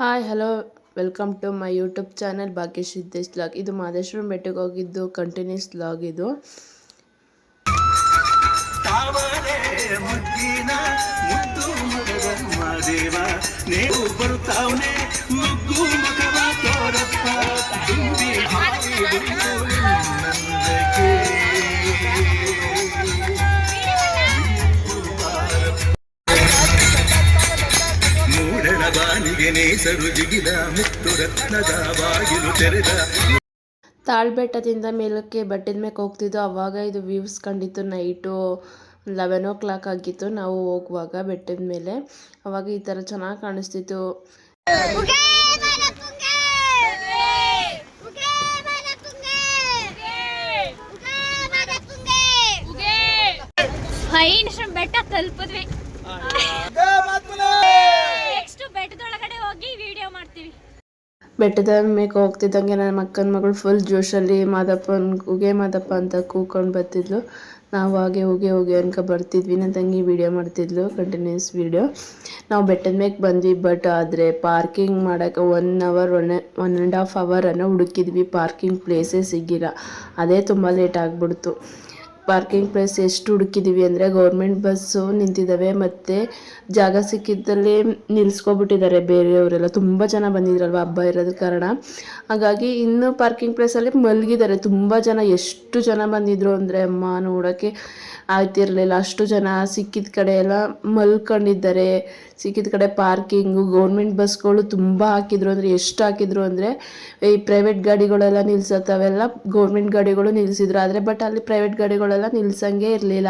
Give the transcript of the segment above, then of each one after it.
Hi, hello, welcome to my YouTube channel Bhagyash Siddesh log. ಇದು ಮಾದೇಶ್ವರ ಬೆಟ್ಟಕ್ಕೆ ಹೋಗಿದ್ದು continuous log ಇದು. ತೋರಪ್ಪ. ಬಾನಿಗೆ ನೇಸರು ಜಿಗಿದ ಮುತ್ತು ರತ್ನದ ಬಾಗಿಲು ತೆರೆದ ತಾಳ್ಬೆಟ್ಟದಿಂದ ಮೇಲಕ್ಕೆ ಬೆಟ್ಟದ ಮೇಲೆ ಹೋಗ್ತಿದ್ದು ಅವಾಗ ಇದು ವ್ಯೂಸ್ ಕಂಡಿತ್ತು. ನೈಟು ಲೆವೆನ್ ಓ ಕ್ಲಾಕ್ ಆಗಿತ್ತು. ನಾವು ಹೋಗುವಾಗ ಬೆಟ್ಟದ ಮೇಲೆ. ಅವಾಗ ಈ ಥರ ಚೆನ್ನಾಗಿ ಕಾಣಿಸ್ತಿತ್ತು. ಬೆಟ್ಟ ಬಾಲಕುಂಗೆ ಹೋಗಿ ವಿಡಿಯೋ ಮಾಡ್ತೀವಿ. ಬೆಟ್ಟದ ಮೇಲೆ ಹೋಗ್ತಿದ್ದಂಗೆ ನನ್ನ ಅಕ್ಕನ ಮಗಳು ಫುಲ್ ಜೋಶಲ್ಲಿ ಮಾದಪ್ಪನ, ಉಗೆ ಮಾದಪ್ಪ ಅಂತ ಕೂಕೊಂಡು ಬರ್ತಿದ್ಲು. ನಾವು ಹಾಗೆ ಹೋಗಿ ಹೋಗಿ ಅನ್ಕ ಬರ್ತಿದ್ವಿ. ನನ್ನ ತಂಗಿ ವೀಡಿಯೋ ಮಾಡ್ತಿದ್ಲು ಕಂಟಿನ್ಯೂಸ್ ವೀಡಿಯೋ ನಾವು ಬೆಟ್ಟದ ಮೇಲೆ ಬಂದ್ವಿ ಬಟ್ ಆದರೆ ಪಾರ್ಕಿಂಗ್ ಮಾಡೋಕ್ಕೆ one hour one one and half ಅವರನ್ನು ಹುಡುಕಿದ್ವಿ. ಪಾರ್ಕಿಂಗ್ ಪ್ಲೇಸೇ ಸಿಗಿಲ್ಲ ಅದೇ ತುಂಬ ಲೇಟ್ ಆಗಿಬಿಡ್ತು. ಪಾರ್ಕಿಂಗ್ ಪ್ಲೇಸ್ ಎಷ್ಟು ಹುಡುಕಿದ್ದೀವಿ ಅಂದರೆ ಗೌರ್ಮೆಂಟ್ ಬಸ್ಸು ನಿಂತಿದ್ದಾವೆ ಮತ್ತು ಜಾಗ ಸಿಕ್ಕಿದ್ದಲ್ಲಿ ನಿಲ್ಲಿಸ್ಕೊಬಿಟ್ಟಿದ್ದಾರೆ ಬೇರೆಯವರೆಲ್ಲ. ತುಂಬ ಜನ ಬಂದಿದ್ರಲ್ವ ಹಬ್ಬ ಇರೋದ್ರ ಕಾರಣ. ಹಾಗಾಗಿ ಇನ್ನು ಪಾರ್ಕಿಂಗ್ ಪ್ಲೇಸಲ್ಲಿ ಮಲಗಿದ್ದಾರೆ. ತುಂಬ ಜನ, ಎಷ್ಟು ಜನ ಬಂದಿದ್ರು ಅಂದರೆ ಅಮ್ಮ ನೋಡೋಕ್ಕೆ ಆಯ್ತಿರಲಿಲ್ಲ ಅಷ್ಟು ಜನ ಸಿಕ್ಕಿದ ಕಡೆ ಎಲ್ಲ ಮಲ್ಕೊಂಡಿದ್ದಾರೆ. ಸಿಕ್ಕಿದ ಕಡೆ ಪಾರ್ಕಿಂಗು, ಗೌರ್ಮೆಂಟ್ ಬಸ್ಗಳು ತುಂಬ ಹಾಕಿದ್ರು ಅಂದರೆ ಎಷ್ಟು ಹಾಕಿದ್ರು ಅಂದರೆ, ಈ ಪ್ರೈವೇಟ್ ಗಾಡಿಗಳೆಲ್ಲ ನಿಲ್ಸತ್ತವೆಲ್ಲ ಗೌರ್ಮೆಂಟ್ ಗಾಡಿಗಳು ನಿಲ್ಲಿಸಿದ್ರು ಆದರೆ ಬಟ್ ಅಲ್ಲಿ ಪ್ರೈವೇಟ್ ಗಾಡಿಗಳೆಲ್ಲ ನಿಲ್ಸಂಗೆ ಇರಲಿಲ್ಲ.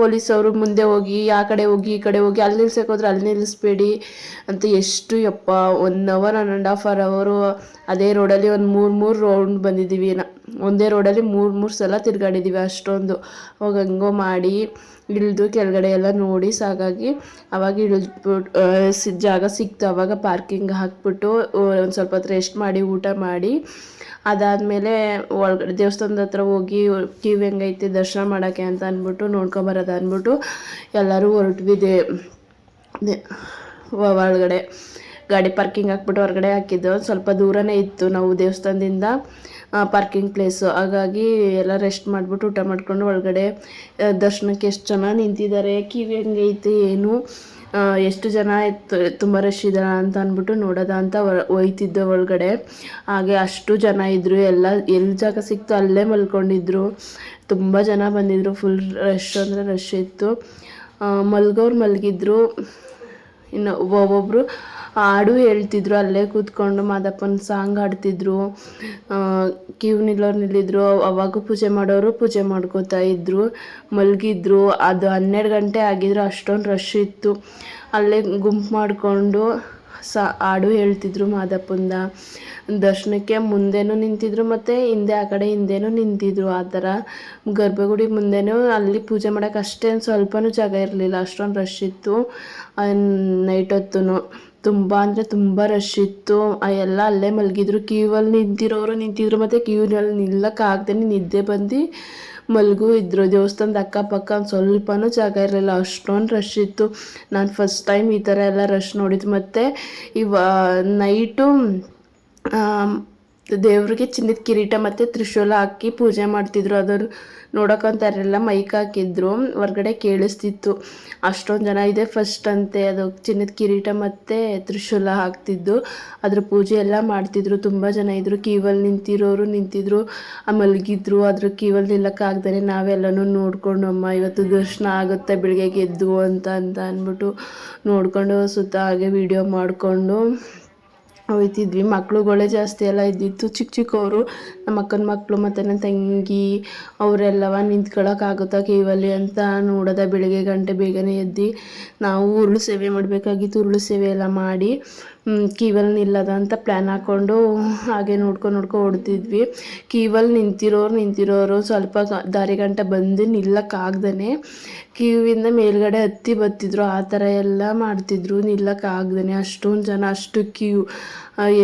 ಪೊಲೀಸವರು ಮುಂದೆ ಹೋಗಿ, ಆ ಕಡೆ ಹೋಗಿ, ಈ ಕಡೆ ಹೋಗಿ, ಅಲ್ಲಿ ನಿಲ್ಸಕ್ಕೆ ಹೋದ್ರೆ ಅಲ್ಲಿ ನಿಲ್ಲಿಸ್ಬೇಡಿ ಅಂತ ಎಷ್ಟು ಯಪ್ಪ one hour one and half hour ಅವರು ಅದೇ ರೋಡಲ್ಲಿ ಒಂದು ಮೂರು ಮೂರು ರೌಂಡ್ ಬಂದಿದ್ದೀವಿ. ಒಂದೇ ರೋಡಲ್ಲಿ ಮೂರು ಮೂರು ಸಲ ತಿರ್ಗಾಡಿದ್ದೀವಿ ಅಷ್ಟೊಂದು. ಅವಾಗ ಹಂಗೋ ಮಾಡಿ ಇಳಿದು ಕೆಳಗಡೆ ಎಲ್ಲ ನೋಡಿ ಸಾಗಾಗಿ ಅವಾಗ ಇಳಿದ್ಬಿಟ್ಟು ಜಾಗ ಸಿಕ್ತು. ಅವಾಗ ಪಾರ್ಕಿಂಗ್ ಹಾಕ್ಬಿಟ್ಟು ಒಂದು ಸ್ವಲ್ಪ ಹೊತ್ತು ರೆಸ್ಟ್ ಮಾಡಿ, ಊಟ ಮಾಡಿ, ಅದಾದಮೇಲೆ ಒಳಗಡೆ ದೇವಸ್ಥಾನದ ಹತ್ರ ಹೋಗಿ, ಕ್ಯೂ ಹೆಂಗೈತೆ ದರ್ಶನ ಮಾಡೋಕ್ಕೆ ಅಂತ ಅಂದ್ಬಿಟ್ಟು ನೋಡ್ಕೊಬರೋದು ಅಂದ್ಬಿಟ್ಟು ಎಲ್ಲರೂ ಹೊರಟ್ವಿ ದೇ- ಒಳಗಡೆ ಗಾಡಿ ಪಾರ್ಕಿಂಗ್ ಹಾಕ್ಬಿಟ್ಟು ಹೊರಗಡೆ ಹಾಕಿದ್ದು. ಸ್ವಲ್ಪ ದೂರನೇ ಇತ್ತು ನಾವು ದೇವಸ್ಥಾನದಿಂದ. ಪಾರ್ಕಿಂಗ್ ಪ್ಲೇಸು ಹಾಗಾಗಿ ಎಲ್ಲ ರೆಸ್ಟ್ ಮಾಡಿಬಿಟ್ಟು ಊಟ ಮಾಡಿಕೊಂಡು ಒಳಗಡೆ ದರ್ಶನಕ್ಕೆ ಎಷ್ಟು ಜನ ನಿಂತಿದ್ದಾರೆ ಕಿವಿ ಹೆಂಗೈತೆ ಏನು ಎಷ್ಟು ಜನ ತುಂಬ ರಶ್ ಇದ್ದಾರೆ ಅಂತ ಅಂದ್ಬಿಟ್ಟು ನೋಡೋದ ಅಂತ ಒಯ್ತಿದ್ದೆ ಒಳಗಡೆ. ಹಾಗೆ ಅಷ್ಟು ಜನ ಇದ್ದರು ಎಲ್ಲ ಎಲ್ಲಿ ಜಾಗ ಸಿಕ್ತು ಅಲ್ಲೇ ಮಲ್ಕೊಂಡಿದ್ರು. ತುಂಬ ಜನ ಬಂದಿದ್ದರು ಫುಲ್ ರಶ್ ಅಂದರೆ ರಶ್ ಇತ್ತು. ಮಲ್ಗೋರು ಮಲಗಿದ್ರು. ಇನ್ನು ಒಬ್ಬೊಬ್ಬರು ಹಾಡು ಹೇಳ್ತಿದ್ರು, ಅಲ್ಲೇ ಕೂತ್ಕೊಂಡು ಮಾದಪ್ಪನ ಸಾಂಗ್ ಹಾಡ್ತಿದ್ರು. ಕ್ಯೂ ನಿಲ್ಲೋರು ನಿಲ್ಲಿದ್ರು. ಅವಾಗ ಪೂಜೆ ಮಾಡೋರು ಪೂಜೆ ಮಾಡ್ಕೋತಾ ಇದ್ರು. ಮಲಗಿದ್ರು. ಅದು ಹನ್ನೆರಡು ಗಂಟೆ ಆಗಿದ್ರು, ಅಷ್ಟೊಂದು ರಶ್ ಇತ್ತು. ಅಲ್ಲೇ ಗುಂಪು ಮಾಡಿಕೊಂಡು ಸಾ, ಹಾಡು ಹೇಳ್ತಿದ್ರು ಮಾದಪ್ಪಂದ. ದರ್ಶನಕ್ಕೆ ಮುಂದೆನೂ ನಿಂತಿದ್ರು ಮತ್ತು ಹಿಂದೆ, ಆ ಕಡೆ ಹಿಂದೆನೂ ನಿಂತಿದ್ರು. ಆ ಥರ ಗರ್ಭಗುಡಿ ಮುಂದೆನೂ ಅಲ್ಲಿ ಪೂಜೆ ಮಾಡೋಕೆ ಅಷ್ಟೇನು ಸ್ವಲ್ಪನೂ ಜಾಗ ಇರಲಿಲ್ಲ. ಅಷ್ಟೊಂದು ರಶ್ ಇತ್ತು. ನೈಟ್ ಹೊತ್ತು ತುಂಬ ಅಂದರೆ ತುಂಬ ರಶ್ ಇತ್ತು. ಎಲ್ಲ ಅಲ್ಲೇ ಮಲಗಿದ್ರು. ಕ್ಯೂವಲ್ಲಿ ನಿಂತಿರೋರು ನಿಂತಿದ್ರು ಮತ್ತು ಕ್ಯೂನಲ್ಲಿ ನಿಲ್ಲಕ್ಕಾಗ್ದೇ ನಿದ್ದೆ ಬಂದು ಮಲಗು ಇದ್ರು. ದೇವಸ್ಥಾನದ ಅಕ್ಕಪಕ್ಕ ಒಂದು ಸ್ವಲ್ಪನೂ ಜಾಗ ಇರಲಿಲ್ಲ. ಅಷ್ಟೊಂದು ರಶ್ ಇತ್ತು. ನಾನು ಫಸ್ಟ್ ಟೈಮ್ ಈ ಥರ ಎಲ್ಲ ರಶ್ ನೋಡಿದ್ದು. ಮತ್ತು ಇವ ನೈಟು ದೇವ್ರಿಗೆ ಚಿನ್ನದ ಕಿರೀಟ ಮತ್ತು ತ್ರಿಶೂಲ ಹಾಕಿ ಪೂಜೆ ಮಾಡ್ತಿದ್ರು. ಅದನ್ನು ನೋಡೋಕ್ಕಂತಾರೆಲ್ಲ ಮೈಕ್ ಹಾಕಿದ್ರು. ಹೊರಗಡೆ ಕೇಳಿಸ್ತಿತ್ತು. ಅಷ್ಟೊಂದು ಜನ ಇದೆ ಫಸ್ಟ್ ಅಂತೆ. ಅದು ಚಿನ್ನದ ಕಿರೀಟ ಮತ್ತು ತ್ರಿಶೂಲ ಹಾಕ್ತಿದ್ದು. ಅದ್ರ ಪೂಜೆ ಎಲ್ಲ ಮಾಡ್ತಿದ್ರು. ತುಂಬ ಜನ ಇದ್ದರು ಕ್ಯೂವಲ್ಲಿ ನಿಂತಿರೋರು ನಿಂತಿದ್ರು. ಮಲಗಿದ್ರು. ಅದ್ರ ಕ್ಯೂವಲ್ಲಿ ನಿಲ್ಲಕ್ಕಾಗ್ದೇ ನಾವೆಲ್ಲನೂ ನೋಡ್ಕೊಂಡು, ಅಮ್ಮ, ಇವತ್ತು ದರ್ಶನ ಆಗುತ್ತೆ, ಬೆಳಿಗ್ಗೆ ಎದ್ದು ಅಂತ ಅಂತ ಅಂದ್ಬಿಟ್ಟು ನೋಡಿಕೊಂಡು ಸುತ್ತ ಹಾಗೆ ವಿಡಿಯೋ ಮಾಡಿಕೊಂಡು ಹೋಯ್ತಿದ್ವಿ. ಮಕ್ಳುಗಳೇ ಜಾಸ್ತಿ ಎಲ್ಲ ಇದ್ದಿತ್ತು. ಚಿಕ್ಕ ಚಿಕ್ಕವರು ನಮ್ಮ ಅಕ್ಕನ ಮಕ್ಕಳು ಮತ್ತು ನನ್ನ ತಂಗಿ, ಅವರೆಲ್ಲವ ನಿಂತ್ಕೊಳ್ಳೋಕ್ಕಾಗುತ್ತಾ ಕೇವಲಿ ಅಂತ ನೋಡೋದ ಬೆಳಗ್ಗೆ ಗಂಟೆ ಬೇಗನೆ ಎದ್ದು ನಾವು ಉರುಳು ಸೇವೆ ಮಾಡಬೇಕಾಗಿತ್ತು. ಉರುಳು ಸೇವೆ ಎಲ್ಲ ಮಾಡಿ ಕೀವಲ್ಲಿ ನಿಲ್ಲದ ಅಂತ ಪ್ಲ್ಯಾನ್ ಹಾಕ್ಕೊಂಡು ಹಾಗೆ ನೋಡ್ಕೊ ನೋಡ್ಕೊಂಡು ಹೊಡ್ತಿದ್ವಿ ಕೀವಲ್ ನಿಂತಿರೋರು ನಿಂತಿರೋರು ಸ್ವಲ್ಪ ದಾರಿಗಂಟ ದಾರಿ ಗಂಟ ಬಂದು ನಿಲ್ಲಕ್ಕಾಗ್ದೇ ಕೀವಿಂದ ಮೇಲ್ಗಡೆ ಹತ್ತಿ ಬತ್ತಿದ್ರು, ಆ ಥರ ಎಲ್ಲ ಮಾಡ್ತಿದ್ರು ನಿಲ್ಲಕ್ಕಾಗ್ದೇ ಅಷ್ಟೊಂದು ಜನ, ಅಷ್ಟು ಕ್ಯೂ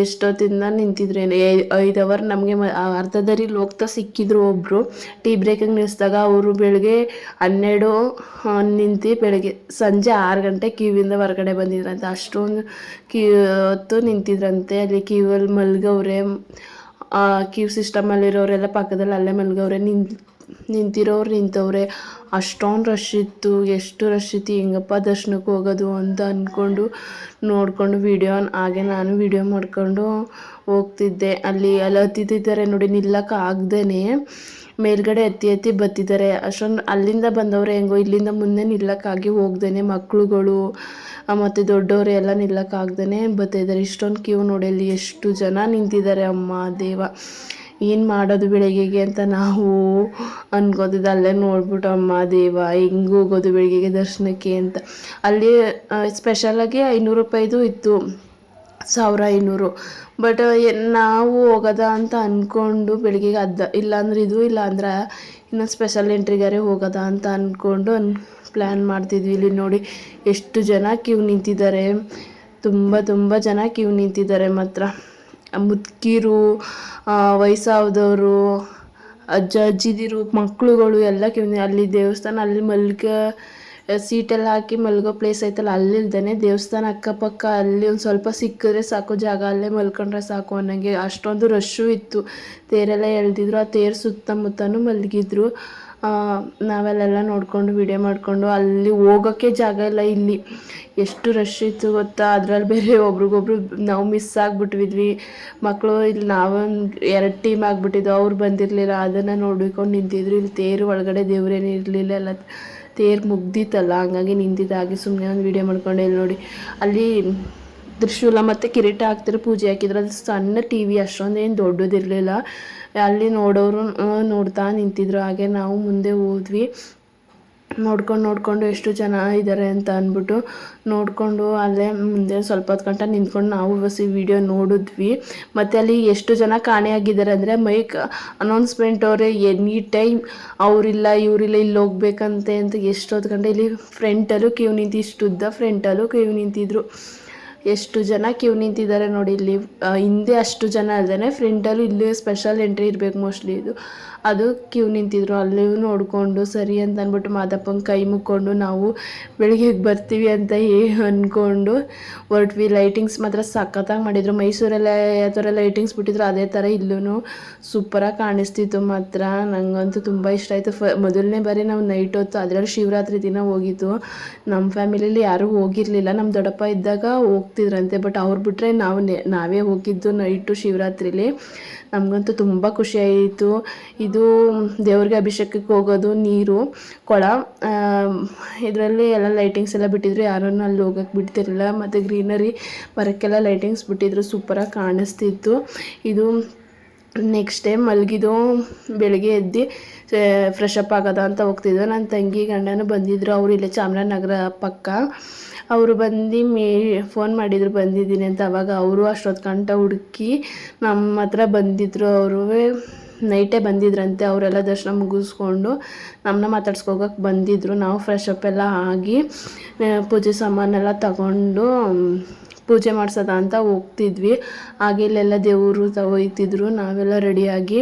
ಎಷ್ಟೊತ್ತಿಂದ ನಿಂತಿದ್ರೇನು ಐದು ಅವರ್ ನಮಗೆ ಮ ದಾರಿಲಿ ಹೋಗ್ತಾ ಸಿಕ್ಕಿದ್ರು ಒಬ್ಬರು ಟೀ ಬ್ರೇಕಿಂಗ್ ನಿಲ್ಲಿಸಿದಾಗ ಅವರು ಬೆಳಗ್ಗೆ ಹನ್ನೆರಡು ನಿಂತು ಬೆಳಗ್ಗೆ ಸಂಜೆ ಆರು ಗಂಟೆ ಕ್ಯೂವಿಂದ ಹೊರಗಡೆ ಬಂದಿದ್ರಂತೆ. ಅಷ್ಟೊಂದು ಕ್ಯೂ ನಿಂತಿದ್ರಂತೆ. ಅಲ್ಲಿ ಕ್ಯೂವಲ್ಲಿ ಮಲ್ಗವ್ರೆ ಕ್ಯೂ ಸಿಸ್ಟಮಲ್ಲಿರೋರೆಲ್ಲ ಪಕ್ಕದಲ್ಲಿ ಅಲ್ಲೇ ಮಲ್ಗವ್ರೆ ನಿನ್ ನಿಂತಿರೋರು ನಿಂತವ್ರೆ, ಅಷ್ಟೊಂದು ರಶ್ ಇತ್ತು, ಎಷ್ಟು ರಶ್ ಇತ್ತು, ಹೆಂಗಪ್ಪ ದರ್ಶನಕ್ಕೆ ಹೋಗೋದು ಅಂತ ಅಂದ್ಕೊಂಡು ನೋಡಿಕೊಂಡು ವಿಡಿಯೋ ಹಾಗೆ ನಾನು ವೀಡಿಯೋ ಮಾಡಿಕೊಂಡು ಹೋಗ್ತಿದ್ದೆ. ಅಲ್ಲಿ ಅಲ್ಲಿ ಹತ್ತಿದ್ದಾರೆ ನೋಡಿ ನಿಲ್ಲಕ್ಕೆ ಆಗ್ದೇ ಮೇಲ್ಗಡೆ ಎತ್ತಿ ಎತ್ತಿ ಬತ್ತಿದ್ದಾರೆ. ಅಷ್ಟೊಂದು ಅಲ್ಲಿಂದ ಬಂದವ್ರೆ ಹೆಂಗೋ, ಇಲ್ಲಿಂದ ಮುಂದೆ ನಿಲ್ಲಕ್ಕಾಗಿ ಹೋಗ್ದೇನೆ ಮಕ್ಕಳುಗಳು ಮತ್ತು ದೊಡ್ಡವರು ಎಲ್ಲ ನಿಲ್ಲಕ್ಕಾಗ್ದೇ ಬತ್ತಿದ್ದಾರೆ. ಇಷ್ಟೊಂದು ಕ್ಯೂ ನೋಡಿ, ಅಲ್ಲಿ ಎಷ್ಟು ಜನ ನಿಂತಿದ್ದಾರೆ, ಅಮ್ಮ ದೇವ. ಏನು ಮಾಡೋದು ಬೆಳಗ್ಗೆಗೆ ಅಂತ ನಾವು ಅನ್ಕೋತಿದ್ದು. ಅಲ್ಲೇ ನೋಡ್ಬಿಟ್ಟು ಅಮ್ಮ ದೇವ, ಹೆಂಗೆ ಹೋಗೋದು ಬೆಳಗ್ಗೆಗೆ ದರ್ಶನಕ್ಕೆ ಅಂತ. ಅಲ್ಲಿ ಸ್ಪೆಷಲಾಗಿ ಐನೂರು ರೂಪಾಯಿದು ಇತ್ತು. ಸಾವಿರ ಐನೂರು. ಬಟ್ ನಾವು ಹೋಗೋದ ಅಂತ ಅಂದ್ಕೊಂಡು ಬೆಳಗ್ಗೆಗೆ ಅದ ಇಲ್ಲಾಂದ್ರೆ ಇದು ಇಲ್ಲಾಂದ್ರೆ ಇನ್ನು ಸ್ಪೆಷಲ್ ಎಂಟ್ರಿಗಾರೆ ಹೋಗೋದ ಅಂತ ಅಂದ್ಕೊಂಡು ಅನ್ ಪ್ಲ್ಯಾನ್ ಮಾಡ್ತಿದ್ವಿ. ಇಲ್ಲಿ ನೋಡಿ ಎಷ್ಟು ಜನ ಕ್ಯೂ ನಿಂತಿದ್ದಾರೆ. ತುಂಬ ತುಂಬ ಜನ ಕ್ಯೂ ನಿಂತಿದ್ದಾರೆ ಮಾತ್ರ. ಮುದುಕೀರು ವಯಸ್ಸಾದವರು ಅಜ್ಜ ಅಜ್ಜಿದಿರು ಮಕ್ಕಳುಗಳು ಎಲ್ಲ ಕ್ಯೂ ಅಲ್ಲಿ ದೇವಸ್ಥಾನ, ಅಲ್ಲಿ ಮಲ್ಗ ಸೀಟೆಲ್ಲ ಹಾಕಿ ಮಲ್ಗೋ ಪ್ಲೇಸ್ ಐತಲ್ಲ ಅಲ್ಲಿಲ್ದೇ ದೇವಸ್ಥಾನ ಅಕ್ಕಪಕ್ಕ. ಅಲ್ಲಿ ಒಂದು ಸ್ವಲ್ಪ ಸಿಕ್ಕಿದ್ರೆ ಸಾಕು, ಜಾಗ ಅಲ್ಲೇ ಮಲ್ಕೊಂಡ್ರೆ ಸಾಕು ಅನ್ನಂಗೆ. ಅಷ್ಟೊಂದು ರಶ್ಶು ಇತ್ತು. ತೇರೆಲ್ಲ ಎಳ್ದಿದ್ರು, ಆ ತೇರು ಸುತ್ತಮುತ್ತನೂ ಮಲಗಿದ್ರು. ನಾವೆಲ್ಲೆಲ್ಲ ನೋಡಿಕೊಂಡು ವಿಡಿಯೋ ಮಾಡಿಕೊಂಡು ಅಲ್ಲಿ ಹೋಗೋಕ್ಕೆ ಜಾಗ ಇಲ್ಲ ಇಲ್ಲಿ. ಎಷ್ಟು ರಶ್ ಇತ್ತು ಗೊತ್ತಾ? ಅದ್ರಲ್ಲಿ ಬೇರೆ ಒಬ್ರಿಗೊಬ್ರು ನಾವು ಮಿಸ್ ಆಗಿಬಿಟ್ವಿದ್ವಿ. ಮಕ್ಕಳು ಇಲ್ಲಿ ನಾವೊಂದು ಎರಡು ಟೀಮ್ ಆಗಿಬಿಟ್ಟಿದ್ದೋ ಅವ್ರು ಬಂದಿರಲಿಲ್ಲ. ಅದನ್ನು ನೋಡಿಕೊಂಡು ನಿಂತಿದ್ರು. ಇಲ್ಲಿ ತೇರು ಒಳಗಡೆ ದೇವ್ರೇನು ಇರಲಿಲ್ಲ ಎಲ್ಲ. ತೇರು ಮುಗ್ದಿತ್ತಲ್ಲ? ಹಂಗಾಗಿ ನಿಂತಿದ್ದಾಗಿ ಸುಮ್ಮನೆ ಒಂದು ವಿಡಿಯೋ ಮಾಡ್ಕೊಂಡು ಇಲ್ಲಿ ನೋಡಿ. ಅಲ್ಲಿ ತ್ರಿಶೂಲ ಮತ್ತು ಕಿರೀಟ ಹಾಕ್ತಿರೋ ಪೂಜೆ ಹಾಕಿದ್ರು. ಅದು ಸಣ್ಣ ಟಿ ವಿ ಅಷ್ಟೊಂದೇನು ದೊಡ್ಡದಿರಲಿಲ್ಲ. ಅಲ್ಲಿ ನೋಡೋರು ನೋಡ್ತಾ ನಿಂತಿದ್ರು. ಹಾಗೆ ನಾವು ಮುಂದೆ ಹೋದ್ವಿ. ನೋಡ್ಕೊಂಡು, ನೋಡಿಕೊಂಡು ಎಷ್ಟು ಜನ ಇದ್ದಾರೆ ಅಂತ ಅಂದ್ಬಿಟ್ಟು ನೋಡಿಕೊಂಡು ಅಲ್ಲೇ ಮುಂದೆ ಸ್ವಲ್ಪ ಹೊತ್ತು ಗಂಟ ನಿಂತ್ಕೊಂಡು ನಾವು ಬಸ್ ವಿಡಿಯೋ ನೋಡಿದ್ವಿ. ಮತ್ತು ಅಲ್ಲಿ ಎಷ್ಟು ಜನ ಕಾಣೆಯಾಗಿದ್ದಾರೆ ಅಂದರೆ, ಮೈಕ್ ಅನೌನ್ಸ್ಮೆಂಟ್ ಅವರೇ, ಎನಿ ಟೈಮ್ ಅವರಿಲ್ಲ, ಇವರಿಲ್ಲ, ಇಲ್ಲಿ ಹೋಗ್ಬೇಕಂತೆ ಅಂತ ಎಷ್ಟೊತ್ತು ಗಂಟೆ ಇಲ್ಲಿ ಫ್ರೆಂಟಲ್ಲೂ ಕ್ಯೂ ನಿಂತು, ಇಷ್ಟುದ್ದ ಫ್ರೆಂಟಲ್ಲೂ ಕ್ಯೂ ನಿಂತಿದ್ರು. ಎಷ್ಟು ಜನ ಕ್ಯೂ ನಿಂತಿದ್ದಾರೆ ನೋಡಿ, ಇಲ್ಲಿ ಹಿಂದೆ ಅಷ್ಟು ಜನ ಅಲ್ಲದೆ ಫ್ರಂಟಲ್ಲೂ ಇಲ್ಲಿ ಸ್ಪೆಷಲ್ ಎಂಟ್ರಿ ಇರಬೇಕು ಮೋಸ್ಟ್ಲಿ ಇದು. ಅದು ಕ್ಯೂ ನಿಂತಿದ್ರು. ಅಲ್ಲಿ ನೋಡಿಕೊಂಡು, ಸರಿ ಅಂತ ಅಂದ್ಬಿಟ್ಟು ಮಾದಪ್ಪನ ಕೈ ಮುಕ್ಕೊಂಡು ನಾವು ಬೆಳಿಗ್ಗೆ ಬರ್ತೀವಿ ಅಂತ ಹೇ ಅಂದ್ಕೊಂಡು ಹೊರಟ್ವಿ. ಲೈಟಿಂಗ್ಸ್ ಮಾತ್ರ ಸಖತ್ತಾಗಿ ಮಾಡಿದರು. ಮೈಸೂರಲ್ಲೇ ಯಾವ ಥರ ಲೈಟಿಂಗ್ಸ್ ಬಿಟ್ಟಿದ್ರು. ಅದೇ ಥರ ಇಲ್ಲೂ ಸೂಪರಾಗಿ ಕಾಣಿಸ್ತಿತ್ತು ಮಾತ್ರ. ನನಗಂತೂ ತುಂಬ ಇಷ್ಟ ಆಯಿತು. ಫ, ಮೊದಲನೇ ಬಾರಿ ನಾವು ನೈಟ್ ಹೊತ್ತು, ಅದರಲ್ಲಿ ಶಿವರಾತ್ರಿ ದಿನ ಹೋಗಿತ್ತು ನಮ್ಮ ಫ್ಯಾಮಿಲಿಯಲ್ಲಿ ಯಾರೂ ಹೋಗಿರಲಿಲ್ಲ. ನಮ್ಮ ದೊಡ್ಡಪ್ಪ ಇದ್ದಾಗ ಹೋಗ್ತಿದ್ರಂತೆ ಬಟ್ ಅವ್ರು ಬಿಟ್ಟರೆ ನಾವು ನಾವೇ ಹೋಗಿದ್ದು ನೈಟು ಶಿವರಾತ್ರಿಲಿ. ನಮಗಂತೂ ತುಂಬ ಆಯಿತು. ಇದು ದೇವ್ರಿಗೆ ಅಭಿಷೇಕಕ್ಕೆ ಹೋಗೋದು, ನೀರು, ಕೊಳ ಇದರಲ್ಲಿ ಎಲ್ಲ ಲೈಟಿಂಗ್ಸ್ ಎಲ್ಲ ಬಿಟ್ಟಿದ್ರು. ಯಾರನ್ನು ಅಲ್ಲಿ ಹೋಗಕ್ಕೆ ಬಿಡ್ತಿರಲಿಲ್ಲ. ಮತ್ತು ಗ್ರೀನರಿ ಮರಕ್ಕೆಲ್ಲ ಲೈಟಿಂಗ್ಸ್ ಬಿಟ್ಟಿದ್ರು. ಸೂಪರಾಗಿ ಕಾಣಿಸ್ತಿತ್ತು. ಇದು ನೆಕ್ಸ್ಟ್ ಡೇ ಮಲಗಿದ್ದು, ಬೆಳಗ್ಗೆ ಎದ್ದು ಫ್ರೆಶ್ ಅಪ್ ಆಗೋದ ಅಂತ ಹೋಗ್ತಿದ್ವಿ. ನನ್ನ ತಂಗಿ ಗಂಡನೂ ಬಂದಿದ್ದರು ಅವರು ಇಲ್ಲೇ ಚಾಮರಾಜನಗರ ಪಕ್ಕ. ಅವರು ಬಂದು ಮೇ ಫೋನ್ ಮಾಡಿದ್ರು, ಬಂದಿದ್ದೀನಿ ಅಂತ ಅವಾಗ ಅವರು ಅಷ್ಟೊತ್ತು ಗಂಟ ಹುಡುಕಿ ನಮ್ಮ ಹತ್ರ ಬಂದಿದ್ದರು ಅವರು ನೈಟೇ ಬಂದಿದ್ರಂತೆ, ಅವರೆಲ್ಲ ದರ್ಶನ ಮುಗಿಸ್ಕೊಂಡು ನಮ್ಮನ್ನ ಮಾತಾಡ್ಸ್ಕೋಗಕ್ಕೆ ಬಂದಿದ್ದರು ನಾವು ಫ್ರೆಶ್ ಅಪ್ ಎಲ್ಲ ಆಗಿ ಪೂಜೆ ಸಾಮಾನೆಲ್ಲ ತಗೊಂಡು, ಪೂಜೆ ಮಾಡ್ಸೋದ ಅಂತ ಹೋಗ್ತಿದ್ವಿ. ಹಾಗೆ ಇಲ್ಲೆಲ್ಲ ದೇವರು ತಗೋಯ್ತಿದ್ರು ನಾವೆಲ್ಲ ರೆಡಿಯಾಗಿ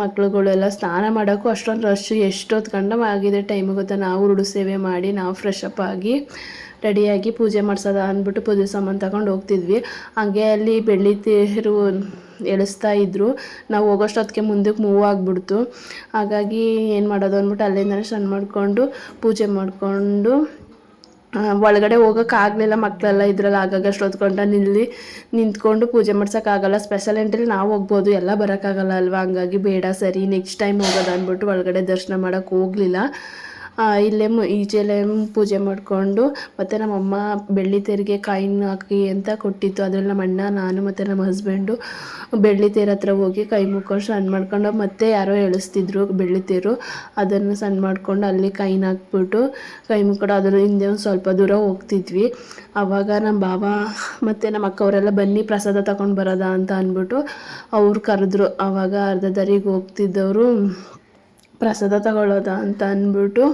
ಮಕ್ಳುಗಳೆಲ್ಲ ಸ್ನಾನ ಮಾಡೋಕ್ಕೂ ಅಷ್ಟೊಂದು ರಶ್ ಎಷ್ಟೊತ್ತು ಗಂಡ ಆಗಿದೆ ಟೈಮ್ ಗೊತ್ತಾ? ನಾವು ಉರುಡು ಸೇವೆ ಮಾಡಿ, ನಾವು ಫ್ರೆಶ್ ಅಪ್ ಆಗಿ ರೆಡಿಯಾಗಿ ಪೂಜೆ ಮಾಡ್ಸೋದ ಅಂದ್ಬಿಟ್ಟು ಪೂಜೆ ಸಾಮಾನು ತಗೊಂಡು ಹೋಗ್ತಿದ್ವಿ. ಹಾಗೆ ಅಲ್ಲಿ ಬೆಳ್ಳಿ ತೇರು ಎಳಿಸ್ತಾ ಇದ್ರು. ನಾವು ಹೋಗೋಷ್ಟೊತ್ತಿಗೆ ಮುಂದಕ್ಕೆ ಮೂವ್ ಆಗಿಬಿಡ್ತು. ಹಾಗಾಗಿ ಏನು ಮಾಡೋದು ಅಂದ್ಬಿಟ್ಟು ಅಲ್ಲಿಂದನೇ ಸ್ನಾನ ಮಾಡಿಕೊಂಡು ಪೂಜೆ ಮಾಡಿಕೊಂಡು ಒಳಗಡೆ ಹೋಗೋಕ್ಕಾಗಲಿಲ್ಲ ಮಕ್ಕಳೆಲ್ಲ ಇದ್ರಲ್ಲಿ ಆಗಾಗ ಅಷ್ಟೊತ್ತು ಗಂಟ ನಿಲ್ಲಿ, ನಿಂತ್ಕೊಂಡು ಪೂಜೆ ಮಾಡ್ಸೋಕ್ಕಾಗಲ್ಲ ಸ್ಪೆಷಲ್ ಎಂಟ್ರಿ ನಾವು ಹೋಗ್ಬೋದು, ಎಲ್ಲ ಬರೋಕ್ಕಾಗಲ್ಲ ಅಲ್ವಾ? ಹಂಗಾಗಿ ಬೇಡ, ಸರಿ ನೆಕ್ಸ್ಟ್ ಟೈಮ್ ಹೋಗೋದು ಅಂದ್ಬಿಟ್ಟು ಒಳಗಡೆ ದರ್ಶನ ಮಾಡೋಕ್ಕೆ ಹೋಗಲಿಲ್ಲ. ಇಲ್ಲೇ ಈಚೆಲೇ ಪೂಜೆ ಮಾಡಿಕೊಂಡು ಮತ್ತು ನಮ್ಮಮ್ಮ ಬೆಳ್ಳಿ ತೆರಿಗೆ ಕಾಯಿನ ಹಾಕಿ ಅಂತ ಕೊಟ್ಟಿತ್ತು. ಅದ್ರಲ್ಲಿ ನಮ್ಮ ಅಣ್ಣ, ನಾನು ಮತ್ತು ನಮ್ಮ ಹಸ್ಬೆಂಡು ಬೆಳ್ಳಿ ತೇರು ಹತ್ರ ಹೋಗಿ ಕೈ ಮುಕ್ಕೊಂಡು ಸಣ್ಣ ಮಾಡ್ಕೊಂಡು ಮತ್ತೆ ಯಾರೋ ಎಳಿಸ್ತಿದ್ರು ಬೆಳ್ಳಿ ತೇರು. ಅದನ್ನು ಸಣ್ಣ ಮಾಡ್ಕೊಂಡು ಅಲ್ಲಿ ಕೈನ ಹಾಕ್ಬಿಟ್ಟು ಕೈ ಮುಕ್ಕೊಂಡು ಅದ್ರ ಹಿಂದೆ ಒಂದು ಸ್ವಲ್ಪ ದೂರ ಹೋಗ್ತಿದ್ವಿ. ಆವಾಗ ನಮ್ಮ ಬಾವ ಮತ್ತು ನಮ್ಮ ಅಕ್ಕವರೆಲ್ಲ ಬನ್ನಿ ಪ್ರಸಾದ ತಗೊಂಡು ಬರೋದ ಅಂತ ಅಂದ್ಬಿಟ್ಟು ಅವ್ರು ಕರೆದ್ರು. ಆವಾಗ ಅರ್ಧ ದಾರಿಗೆ ಹೋಗ್ತಿದ್ದವರು ಪ್ರಸಾದ ತಗೊಳ್ಳೋದ ಅಂತ ಅಂದ್ಬಿಟ್ಟು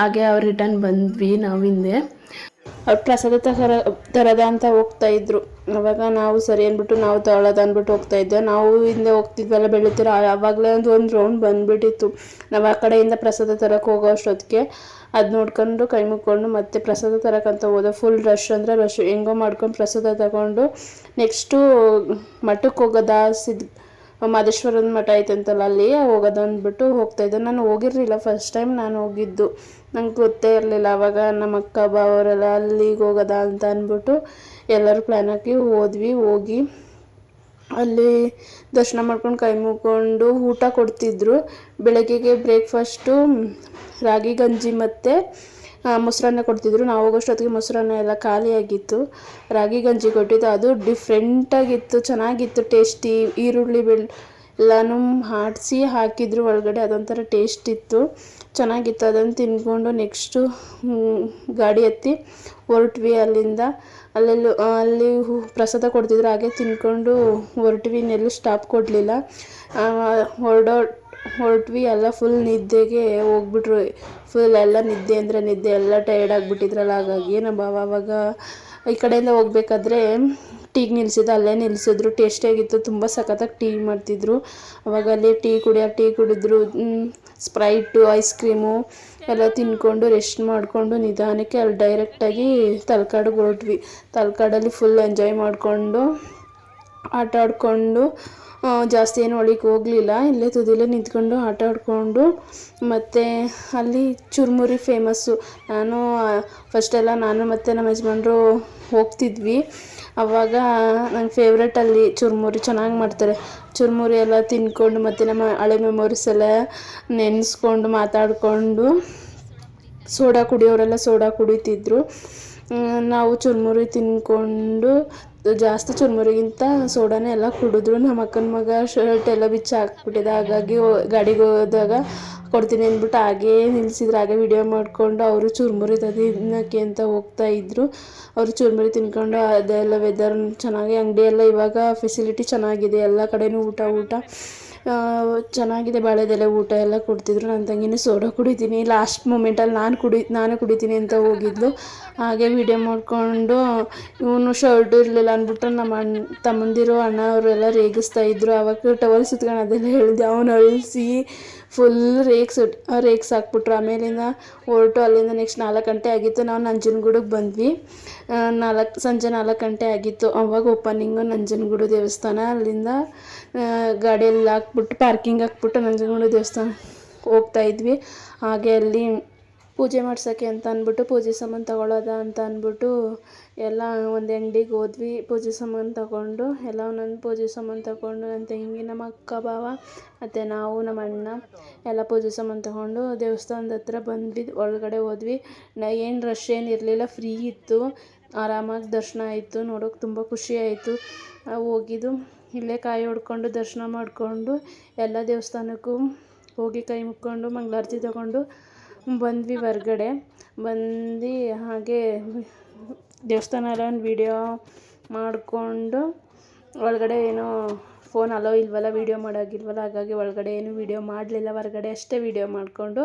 ಹಾಗೆ ಅವ್ರು ರಿಟರ್ನ್ ಬಂದ್ವಿ ನಾವು ಹಿಂದೆ. ಅವ್ರು ಪ್ರಸಾದ ತಗರ, ತರದ ಅಂತ ಹೋಗ್ತಾ ಇದ್ರು. ಅವಾಗ ನಾವು ಸರಿ ಅಂದ್ಬಿಟ್ಟು ನಾವು ತಗೊಳ್ಳೋದು ಅಂದ್ಬಿಟ್ಟು ಹೋಗ್ತಾ ಇದ್ದೆ. ನಾವು ಹಿಂದೆ ಹೋಗ್ತಿದ್ವಲ್ಲ ಬೆಳೀತೀರ ಆವಾಗಲೇ ಒಂದು ಒಂದು ರೌಂಡ್ ಬಂದುಬಿಟ್ಟಿತ್ತು. ನಾವು ಆ ಕಡೆಯಿಂದ ಪ್ರಸಾದ ತರಕ್ಕೆ ಹೋಗೋ ಅಷ್ಟೊತ್ತಿಗೆ, ಅದು ನೋಡ್ಕೊಂಡು ಕೈ ಮುಕ್ಕೊಂಡು ಮತ್ತೆ ಪ್ರಸಾದ ತರಕ್ಕಂತ ಹೋದ. ಫುಲ್ ರಶ್ ಅಂದರೆ ರಶ್ ಹೆಂಗೋ ಮಾಡ್ಕೊಂಡು ಪ್ರಸಾದ ತಗೊಂಡು ನೆಕ್ಸ್ಟು ಮಠಕ್ಕೆ ಹೋಗೋದಾ ಮಾದೇಶ್ವರನ ಮಠ ಐತಂತಲ್ಲ ಅಲ್ಲಿ ಹೋಗೋದು ಅಂದ್ಬಿಟ್ಟು ಹೋಗ್ತಾಯಿದ್ದೆ ನಾನು ಹೋಗಿರಲಿಲ್ಲ ಫಸ್ಟ್ ಟೈಮ್ ನಾನು ಹೋಗಿದ್ದು. ನಂಗೆ ಗೊತ್ತೇ ಇರಲಿಲ್ಲ ಆವಾಗ ನಮ್ಮ ಅಕ್ಕ ಬಾವರೆಲ್ಲ ಅಲ್ಲಿಗೆ ಹೋಗೋದ ಅಂತ ಅಂದ್ಬಿಟ್ಟು ಎಲ್ಲರೂ ಪ್ಲ್ಯಾನ್ ಹಾಕಿ ಹೋದ್ವಿ. ಹೋಗಿ ಅಲ್ಲಿ ದರ್ಶನ ಮಾಡ್ಕೊಂಡು ಕೈ ಮುಗ್ಕೊಂಡು ಊಟ ಕೊಡ್ತಿದ್ರು. ಬೆಳಗ್ಗೆಗೆ ಬ್ರೇಕ್ಫಾಸ್ಟು ರಾಗಿ ಗಂಜಿ ಮತ್ತು ಮೊಸರನ್ನ ಕೊಡ್ತಿದ್ರು. ನಾವು ಹೋಗೋಷ್ಟೊತ್ತಿಗೆ ಮೊಸರನ್ನ ಎಲ್ಲ ಖಾಲಿಯಾಗಿತ್ತು. ರಾಗಿ ಗಂಜಿ ಕೊಟ್ಟಿದ್ದು. ಅದು ಡಿಫ್ರೆಂಟಾಗಿತ್ತು ಚೆನ್ನಾಗಿತ್ತು ಟೇಸ್ಟಿ ಈರುಳ್ಳಿ, ಬೆಳ್, ಎಲ್ಲನೂ ಹಾಡಿಸಿ ಹಾಕಿದ್ರು ಒಳಗಡೆ. ಅದೊಂಥರ ಟೇಸ್ಟ್ ಇತ್ತು. ಚೆನ್ನಾಗಿತ್ತು. ಅದನ್ನು ತಿಂದ್ಕೊಂಡು ನೆಕ್ಸ್ಟು ಗಾಡಿ ಹತ್ತಿ ಹೊರಟ್ವಿ ಅಲ್ಲಿಂದ. ಅಲ್ಲೆಲ್ಲೂ ಅಲ್ಲಿ ಪ್ರಸಾದ ಕೊಡ್ತಿದ್ರು. ಹಾಗೆ ತಿನ್ಕೊಂಡು ಹೊರಟ್ವಿ. ಇನ್ನೆಲ್ಲೂ ಸ್ಟಾಪ್ ಕೊಡಲಿಲ್ಲ. ಹೊರಡೋ ಹೊರಟ್ವಿ, ಎಲ್ಲ ಫುಲ್ ನಿದ್ದೆಗೆ ಹೋಗ್ಬಿಟ್ರು. ಫುಲ್ ಎಲ್ಲ ನಿದ್ದೆ ಅಂದರೆ ನಿದ್ದೆ, ಎಲ್ಲ ಟಯರ್ಡ್ ಆಗಿಬಿಟ್ಟಿದ್ರಲ್ಲ. ಹಾಗಾಗಿ ನಮ್ಮ ಬಾವ ಅವಾಗ ಈ ಕಡೆಯಿಂದ ಹೋಗ್ಬೇಕಾದ್ರೆ ಟೀಗೆ ನಿಲ್ಸಿದ್ದು ಅಲ್ಲೇ ನಿಲ್ಲಿಸಿದ್ರು ಟೇಸ್ಟಿಯಾಗಿತ್ತು ತುಂಬ ಸಖತ್ತಾಗಿ ಟೀ ಮಾಡ್ತಿದ್ರು. ಅವಾಗ ಅಲ್ಲಿ ಟೀ ಕುಡಿಯೋ ಟೀ ಕುಡಿದ್ರು. ಸ್ಪ್ರೈಟು ಐಸ್ ಕ್ರೀಮು ಎಲ್ಲ ತಿನ್ಕೊಂಡು ರೆಸ್ಟ್ ಮಾಡಿಕೊಂಡು ನಿಧಾನಕ್ಕೆ ಅಲ್ಲಿ ಡೈರೆಕ್ಟಾಗಿ ತಲಕಾಡಿಗೆ ಹೊರಟ್ವಿ. ತಲಕಾಡಲ್ಲಿ ಫುಲ್ ಎಂಜಾಯ್ ಮಾಡಿಕೊಂಡು ಆಟ ಆಡಿಕೊಂಡು ಜಾಸ್ತಿ ಏನು ಒಳಗೆ ಹೋಗಲಿಲ್ಲ. ಇಲ್ಲೇ ತುದಿಲೇ ನಿಂತ್ಕೊಂಡು ಆಟ ಆಡಿಕೊಂಡು ಮತ್ತು ಅಲ್ಲಿ ಚುರುಮುರಿ ಫೇಮಸ್ಸು ನಾನು ಫಸ್ಟೆಲ್ಲ ನಾನು ಮತ್ತು ನಮ್ಮ ಯಜಮಾನ್ರು ಹೋಗ್ತಿದ್ವಿ. ಅವಾಗ ನನ್ನ ಫೇವ್ರೆಟ್ ಅಲ್ಲಿ ಚುರುಮುರಿ ಚೆನ್ನಾಗಿ ಮಾಡ್ತಾರೆ. ಚುರುಮುರಿ ಎಲ್ಲ ತಿನ್ಕೊಂಡು ಮತ್ತು ನಮ್ಮ ಹಳೆ ಮೆಮೊರೀಸ್ ಎಲ್ಲ ನೆನೆಸ್ಕೊಂಡು ಮಾತಾಡಿಕೊಂಡು ಸೋಡಾ ಕುಡಿಯೋರೆಲ್ಲ ಸೋಡಾ ಕುಡಿತಿದ್ರು. ನಾವು ಚುರುಮುರಿ ತಿನ್ಕೊಂಡು ಜಾಸ್ತಿ ಚುರುಮುರಿಗಿಂತ ಸೋಡಾನೇ ಎಲ್ಲ ಕುಡಿದ್ರು. ನಮ್ಮ ಅಕ್ಕನ ಮಗ ಶರ್ಟ್ ಎಲ್ಲ ಬಿಚ್ಚಿ ಹಾಕ್ಬಿಟ್ಟಿದೆ. ಹಾಗಾಗಿ ಗಾಡಿಗೆ ಹೋದಾಗ ಕೊಡ್ತೀನಿ ಅಂದ್ಬಿಟ್ಟು ಹಾಗೇ ನಿಲ್ಸಿದ್ರು. ಹಾಗೆ ವಿಡಿಯೋ ಮಾಡಿಕೊಂಡು ಅವರು ಚುರುಮುರಿ ತಿನ್ನೋಕ್ಕೆ ಅಂತ ಹೋಗ್ತಾ ಇದ್ದರು ಅವರು ಚುರುಮುರಿ ತಿನ್ಕೊಂಡು ಅದೆಲ್ಲ ವೆದರ್ ಚೆನ್ನಾಗಿ, ಅಂಗಡಿ ಎಲ್ಲ ಇವಾಗ ಫೆಸಿಲಿಟಿ ಚೆನ್ನಾಗಿದೆ. ಎಲ್ಲ ಕಡೆಯೂ ಊಟ ಊಟ. ಚೆನ್ನಾಗಿದೆ ಬಾಳೆದೆಲೆ ಊಟ ಎಲ್ಲ ಕೊಡ್ತಿದ್ರು. ನನ್ನ ತಂಗಿನೂ ಸೋಡಾ ಕುಡಿತೀನಿ. ಲಾಸ್ಟ್ ಮೂಮೆಂಟಲ್ಲಿ ನಾನು ಕುಡಿ, ನಾನು ಕುಡಿತೀನಿ ಅಂತ ಹೋಗಿದ್ಲು. ಹಾಗೆ ವಿಡಿಯೋ ಮಾಡಿಕೊಂಡು, ಇವನು ಶರ್ಟ್ ಇರಲಿಲ್ಲ ಅಂದ್ಬಿಟ್ಟು ನಮ್ಮ ಅಣ್ಣ, ತಮ್ಮಂದಿರು, ಅಣ್ಣ ಅವರೆಲ್ಲ ರೇಗಿಸ್ತಾ ಇದ್ರು. ಅವಾಗ ಟವಲ್ ಸುತ್ಕೊಂಡು ಅದೆಲ್ಲ ಹೇಳಿದೆ, ಅವನು ಅಳಿಸಿ ಫುಲ್ ರೇಕ್ಸ್ ರೇಕ್ಸ್ ಹಾಕ್ಬಿಟ್ರು. ಆಮೇಲಿಂದ ಹೊರಟು ಅಲ್ಲಿಂದ ನೆಕ್ಸ್ಟ್ ನಾಲ್ಕು ಗಂಟೆ ಆಗಿತ್ತು. ನಾವು ನಂಜನಗೂಡಿಗೆ ಬಂದ್ವಿ. ನಾಲ್ಕು, ಸಂಜೆ ನಾಲ್ಕು ಗಂಟೆ ಆಗಿತ್ತು. ಅವಾಗ ಓಪನಿಂಗು ನಂಜನಗೂಡು ದೇವಸ್ಥಾನ. ಅಲ್ಲಿಂದ ಗಾಡಿಯಲ್ಲಿ ಗಾಡಿಯಲ್ಲಿ ಹಾಕ್ಬಿಟ್ಟು ಪಾರ್ಕಿಂಗ್ ಹಾಕ್ಬಿಟ್ಟು ನಂಜನಗೂಡು ದೇವಸ್ಥಾನ ಹೋಗ್ತಾ ಇದ್ವಿ. ಹಾಗೆ ಅಲ್ಲಿ ಪೂಜೆ ಮಾಡ್ಸೋಕ್ಕೆ ಅಂತ ಅಂದ್ಬಿಟ್ಟು ಪೂಜೆ ಸಾಮಾನು ತಗೊಳ್ಳೋದ ಅಂತ ಅಂದ್ಬಿಟ್ಟು ಎಲ್ಲ ಒಂದು ಅಂಗಡಿಗೆ ಹೋದ್ವಿ. ಪೂಜೆ ಸಾಮಾನು ತಗೊಂಡು ಎಲ್ಲ ಒಂದೊಂದು ಪೂಜೆ ಸಾಮಾನು ತಗೊಂಡು ನನ್ನ ತಂಗಿ, ನಮ್ಮ ಅಕ್ಕ, ಭಾವ, ಮತ್ತು ನಾವು, ನಮ್ಮ ಅಣ್ಣ ಎಲ್ಲ ಪೂಜೆ ಸಾಮಾನು ತಗೊಂಡು ದೇವಸ್ಥಾನದ ಹತ್ರ ಬಂದ್ವಿ. ಒಳಗಡೆ ಹೋದ್ವಿ. ನ ಏನು ರಶ್ ಏನು ಇರಲಿಲ್ಲ. ಫ್ರೀ ಇತ್ತು. ಆರಾಮಾಗಿ ದರ್ಶನ ಆಯಿತು. ನೋಡೋಕೆ ತುಂಬ ಖುಷಿ ಆಯಿತು. ಹೋಗಿದ್ದು. ಇಲ್ಲೇ ಕಾಯಿ ಹೊಡ್ಕೊಂಡು, ದರ್ಶನ ಮಾಡಿಕೊಂಡು, ಎಲ್ಲ ದೇವಸ್ಥಾನಕ್ಕೂ ಹೋಗಿ ಕೈ ಮುಕ್ಕೊಂಡು, ಮಂಗಳಾರತಿ ತಗೊಂಡು ಬಂದ್ವಿ ಹೊರ್ಗಡೆ. ಬಂದು ಹಾಗೆ ದೇವಸ್ಥಾನ ಎಲ್ಲ ಒಂದು ವೀಡಿಯೋ ಮಾಡಿಕೊಂಡು, ಒಳಗಡೆ ಏನೋ ಫೋನ್ ಅಲೋ ಇಲ್ವಲ್ಲ ವೀಡಿಯೋ ಮಾಡೋಗಿಲ್ವಲ್ಲ, ಹಾಗಾಗಿ ಒಳಗಡೆ ಏನು ವೀಡಿಯೋ ಮಾಡಲಿಲ್ಲ, ಹೊರ್ಗಡೆ ಅಷ್ಟೇ ವೀಡಿಯೋ ಮಾಡಿಕೊಂಡು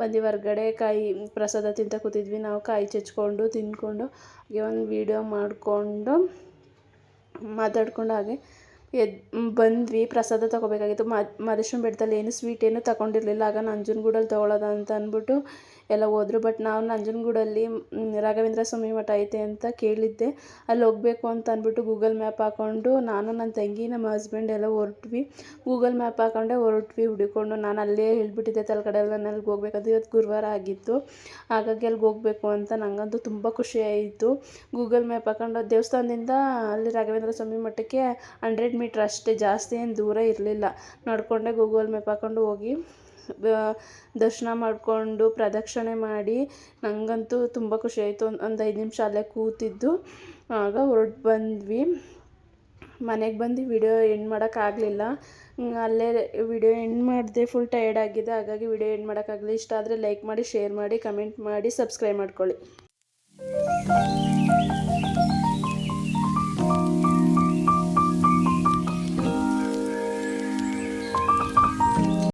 ಬಂದು ಹೊರ್ಗಡೆ ಕಾಯಿ ಪ್ರಸಾದ ತಿಂತ ಕೂತಿದ್ವಿ. ನಾವು ಕಾಯಿ ಚಚ್ಕೊಂಡು ತಿಂದ್ಕೊಂಡು ಹಾಗೆ ಒಂದು ವೀಡಿಯೋ ಮಾಡಿಕೊಂಡು ಮಾತಾಡ್ಕೊಂಡು ಹಾಗೆ ಎದ್ ಬಂದ್ವಿ, ಪ್ರಸಾದ ತಗೋಬೇಕಾಗಿತ್ತು. ಮಹದೇಶ್ವರ ಬೆಟ್ಟದಲ್ಲಿ ಏನು ಸ್ವೀಟ್ ಏನು ತಗೊಂಡಿರಲಿಲ್ಲ. ಆಗ ನಂಜನಗೂಡಲ್ಲಿ ತೊಗೊಳೋದ ಅಂತ ಅಂದ್ಬಿಟ್ಟು ಎಲ್ಲ ಹೋದ್ರು. ಬಟ್ ನಾವು ನಂಜನಗೂಡಲ್ಲಿ ರಾಘವೇಂದ್ರ ಸ್ವಾಮಿ ಮಠ ಐತೆ ಅಂತ ಕೇಳಿದ್ದೆ. ಅಲ್ಲಿ ಹೋಗಬೇಕು ಅಂತ ಅಂದ್ಬಿಟ್ಟು ಗೂಗಲ್ ಮ್ಯಾಪ್ ಹಾಕ್ಕೊಂಡು ನಾನು ನನ್ನ ತಂಗಿ, ನಮ್ಮ ಹಸ್ಬೆಂಡ್ ಎಲ್ಲ ಹೊರಟ್ವಿ. ಗೂಗಲ್ ಮ್ಯಾಪ್ ಹಾಕೊಂಡೆ ಹೊರಟ್ವಿ, ಹುಡುಕೊಂಡು. ನಾನು ಅಲ್ಲೇ ಹೇಳ್ಬಿಟ್ಟಿದ್ದೆ ತಲಕಡೆ ಎಲ್ಲ ಅಲ್ಲಿಗೆ ಹೋಗ್ಬೇಕಂತ ಇವತ್ತು ಗುರುವಾರ ಆಗಿತ್ತು. ಹಾಗಾಗಿ ಅಲ್ಲಿಗೆ ಹೋಗಬೇಕು ಅಂತ ನನಗಂತೂ ತುಂಬ ಖುಷಿ ಆಯಿತು. ಗೂಗಲ್ ಮ್ಯಾಪ್ ಹಾಕೊಂಡು ದೇವಸ್ಥಾನದಿಂದ ಅಲ್ಲಿ ರಾಘವೇಂದ್ರ ಸ್ವಾಮಿ ಮಠಕ್ಕೆ ಹಂಡ್ರೆಡ್ ಮೀಟ್ರ್ ಅಷ್ಟೇ ಜಾಸ್ತಿ ಏನು ದೂರ ಇರಲಿಲ್ಲ. ನೋಡಿಕೊಂಡೆ ಗೂಗಲ್ ಮ್ಯಾಪ್ ಹಾಕೊಂಡು ಹೋಗಿ. ದರ್ಶನ ಮಾಡಿಕೊಂಡು ಪ್ರದಕ್ಷಿಣೆ ಮಾಡಿ ನನಗಂತೂ ತುಂಬ ಖುಷಿ ಆಯಿತು. ಒಂದು ಒಂದು ಐದು ನಿಮಿಷ ಅಲ್ಲೇ ಕೂತಿದ್ದು. ಆಗ ಹೊರಟು ಬಂದ್ವಿ. ಮನೆಗೆ ಬಂದು ವಿಡಿಯೋ ಎಂಡ್ ಮಾಡೋಕ್ಕಾಗಲಿಲ್ಲ ಅಲ್ಲೇ ವಿಡಿಯೋ ಎಂಡ್ ಮಾಡಿದೆ ಫುಲ್ ಟಯರ್ಡ್ ಆಗಿದೆ ಹಾಗಾಗಿ ವಿಡಿಯೋ ಎಂಡ್ ಮಾಡೋಕ್ಕಾಗಲಿಲ್ಲ ಇಷ್ಟ ಆದರೆ ಲೈಕ್ ಮಾಡಿ ಶೇರ್ ಮಾಡಿ ಕಮೆಂಟ್ ಮಾಡಿ ಸಬ್ಸ್ಕ್ರೈಬ್ ಮಾಡ್ಕೊಳ್ಳಿ.